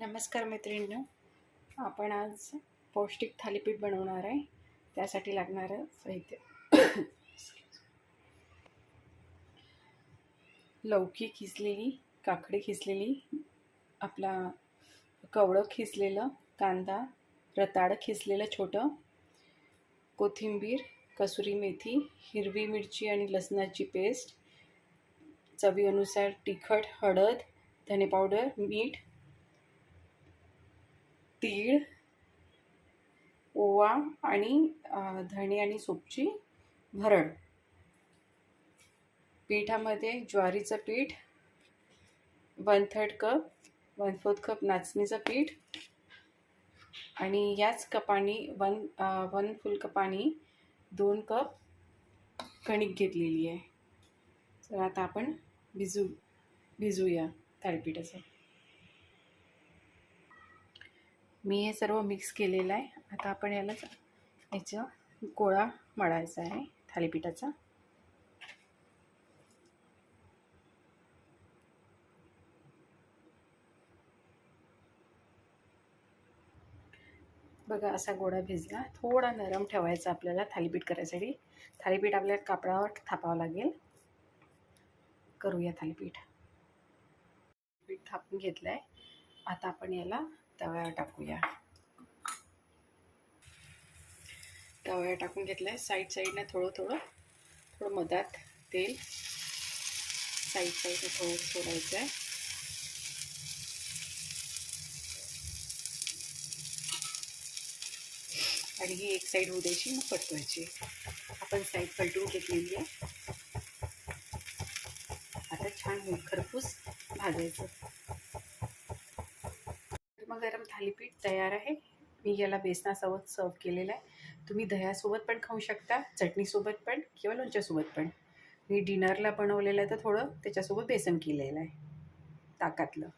नमस्कार मैत्रिणींनो आपण आज पौष्टिक थालीपीठ बनवणार आहे. त्यासाठी लागणारं साहित्य. लौकी खिसलेली काकडी खिसलेली आपला कवळं खिसलेलं कांदा रताळं खिसलेलं छोटं कोथिंबीर कसुरी मेथी हिरवी मिरची आणि लसणाची पेस्ट चवीनुसार तिखट हळद धने पावडर मीठ तीळ ओवा आणि धणे आणि सोपची भरड. पिठामध्ये ज्वारीचं पीठ one third cup one fourth cup नाचणीचं पीठ आणि याच कपाने वन वन फुल कपाने दोन कप कणिक घेतलेली आहे. तर आता आपण भिजू भिजूया थालीपीठाचं मी हे सर्व मिक्स केलेलं आहे. आता आपण याला याचा गोळा मळायचा आहे थालीपीठाचा. बघा असा गोळा भिजला. थोडा नरम ठेवायचा आपल्याला थालीपीठ करायसाठी. थालीपीठ आपल्याला कापडावर थापावं लागेल. करूया थालीपीठ. पीठ थापून घेतलं आहे आता आपण याला तव्यावर टाकूया. तव्यावर टाकून घेतलं आहे साईड साईडने थोडं थोडं थोडं मधात तेल. साईड साईडने थोडं सोडायचं आहे आणि ही एक साईड होऊ द्यायची मग पलटवायची आपण साईड पलटून घेतलेली आहे. आता छान खरपूस भाजायचं. गरम थालीपीठ तयार आहे. मी याला बेसनासोबत सर्व केलेलं आहे. तुम्ही दह्यासोबत पण खाऊ शकता चटणीसोबत पण किंवा लोणच्यासोबत पण. मी डिनरला बनवलेलं आहे तर थोडं त्याच्यासोबत बेसन केलेलं आहे. ताकातलं.